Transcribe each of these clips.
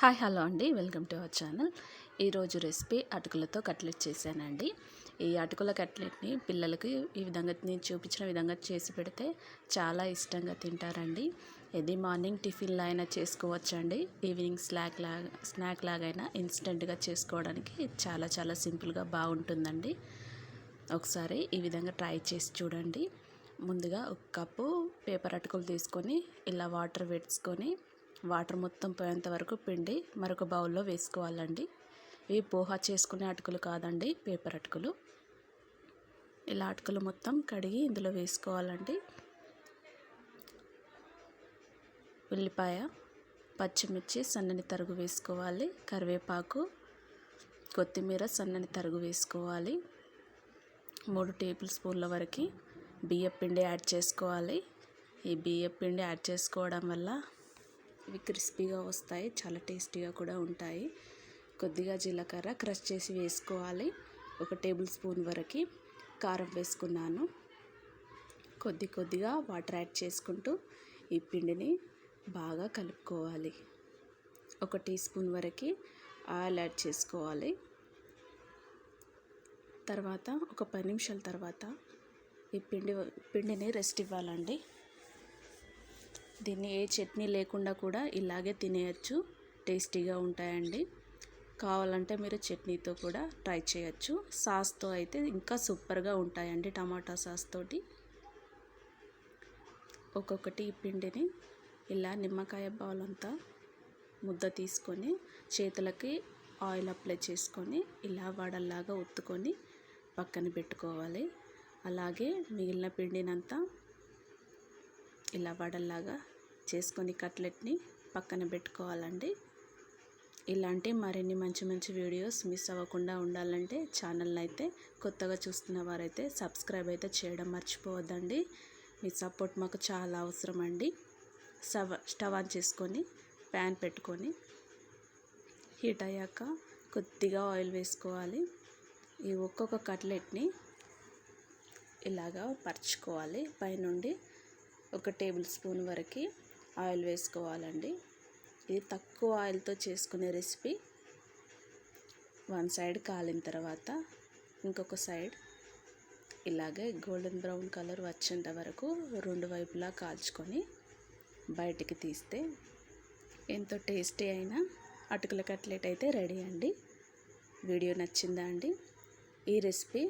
Hi hello అండి. Welcome to our channel. ఈరోజు recipe అటుకులతో కట్లెట్ చేశానండి. ఈ అటుకుల కట్లెట్ని పిల్లలకి ఈ విధంగా నేను చూపించిన విధంగా చేసి పెడితే చాలా ఇష్టంగా తింటారండి. ఇది మార్నింగ్ టిఫిన్లో అయినా చేసుకోవచ్చండి. ఈవినింగ్ స్నాక్ లాగా స్నాక్ లాగైనా ఇన్స్టెంట్గా చేసుకోవడానికి చాలా చాలా సింపుల్గా బాగుంటుందండి. ఒకసారి ఈ విధంగా ట్రై చేసి చూడండి. ముందుగా ఒక కప్పు పేపర్ అటుకులు తీసుకొని ఇలా వాటర్ వేసుకొని వాటర్ మొత్తం పోయేంత వరకు పిండి మరొక బౌల్లో వేసుకోవాలండి. ఇవి పోహా చేసుకునే అటుకులు కాదండి పేపర్ అటుకులు. ఇలా అటుకులు మొత్తం కడిగి ఇందులో వేసుకోవాలండి. ఉల్లిపాయ పచ్చిమిర్చి సన్నని తరుగు వేసుకోవాలి. కరివేపాకు కొత్తిమీర సన్నని తరుగు వేసుకోవాలి. మూడు టేబుల్ స్పూన్ల వరకు బియ్యం పిండి యాడ్ చేసుకోవాలి. ఈ బియ్యం పిండి యాడ్ చేసుకోవడం వల్ల ఇవి క్రిస్పీగా వస్తాయి చాలా టేస్టీగా కూడా ఉంటాయి. కొద్దిగా జీలకర్ర క్రష్ చేసి వేసుకోవాలి. ఒక టేబుల్ స్పూన్ వరకు కారం వేసుకున్నాను. కొద్ది కొద్దిగా వాటర్ యాడ్ చేసుకుంటూ ఈ పిండిని బాగా కలుపుకోవాలి. ఒక టీ స్పూన్ వరకు ఆయిల్ యాడ్ చేసుకోవాలి. తర్వాత ఒక పది నిమిషాల తర్వాత ఈ పిండి పిండిని రెస్ట్ ఇవ్వాలండి. దీన్ని ఏ చట్నీ లేకుండా కూడా ఇలాగే తినేయచ్చు. టేస్టీగా ఉంటాయండి. కావాలంటే మీరు చట్నీతో కూడా ట్రై చేయొచ్చు. సాస్తో అయితే ఇంకా సూపర్గా ఉంటాయండి టమాటా సాస్ తోటి. ఒక్కొక్కటి ఈ పిండిని ఇలా నిమ్మకాయ బౌల్ అంతా ముద్ద తీసుకొని చేతులకి ఆయిల్ అప్లై చేసుకొని ఇలా వడల్లాగా ఒత్తుకొని పక్కన పెట్టుకోవాలి. అలాగే మిగిలిన పిండినంతా ఇలా వడల్లాగా చేసుకొని కట్లెట్ని పక్కన పెట్టుకోవాలండి. ఇలాంటి మరిన్ని మంచి మంచి వీడియోస్ మిస్ అవ్వకుండా ఉండాలంటే ఛానల్ని అయితే కొత్తగా చూస్తున్న వారైతే సబ్స్క్రైబ్ అయితే చేయడం మర్చిపోవద్దండి. మీ సపోర్ట్ మాకు చాలా అవసరం అండి స్టవ్ స్టవ్ ఆన్ చేసుకొని ప్యాన్ పెట్టుకొని హీట్ అయ్యాక కొద్దిగా ఆయిల్ వేసుకోవాలి. ఈ ఒక్కొక్క కట్లెట్ని ఇలాగా పరుచుకోవాలి. పైనుండి ఒక టేబుల్ స్పూన్ వరకు ఆయిల్ వేసుకోవాలండి. ఇది తక్కువ ఆయిల్తో చేసుకునే రెసిపీ. వన్ సైడ్ కాలిన తర్వాత ఇంకొక సైడ్ ఇలాగే గోల్డెన్ బ్రౌన్ కలర్ వచ్చేంత వరకు రెండు వైపులా కాల్చుకొని బయటికి తీస్తే ఎంతో టేస్టీ అయిన అటుకుల కట్లెట్ అయితే రెడీ అండి. వీడియో నచ్చిందా అండి? ఈ రెసిపీ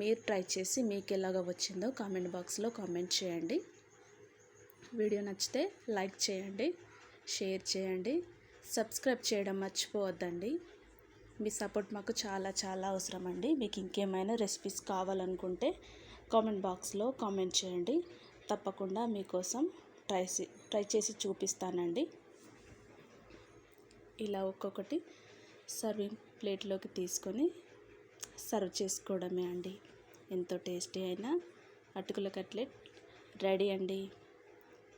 మీరు ట్రై చేసి మీకు ఎలాగ వచ్చిందో కామెంట్ బాక్స్లో కామెంట్ చేయండి. వీడియో నచ్చితే లైక్ చేయండి షేర్ చేయండి సబ్స్క్రైబ్ చేయడం మర్చిపోవద్దండి. మీ సపోర్ట్ మాకు చాలా చాలా అవసరం అండి మీకు ఇంకేమైనా రెసిపీస్ కావాలనుకుంటే కామెంట్ బాక్స్లో కామెంట్ చేయండి. తప్పకుండా మీకోసం ట్రై ట్రై చేసి చూపిస్తానండి. ఇలా ఒక్కొక్కటి సర్వింగ్ ప్లేట్లోకి తీసుకొని సర్వ్ చేసుకోవడమే అండి. ఎంతో టేస్టీ అయిన అటుకుల కట్లెట్ రెడీ అండి.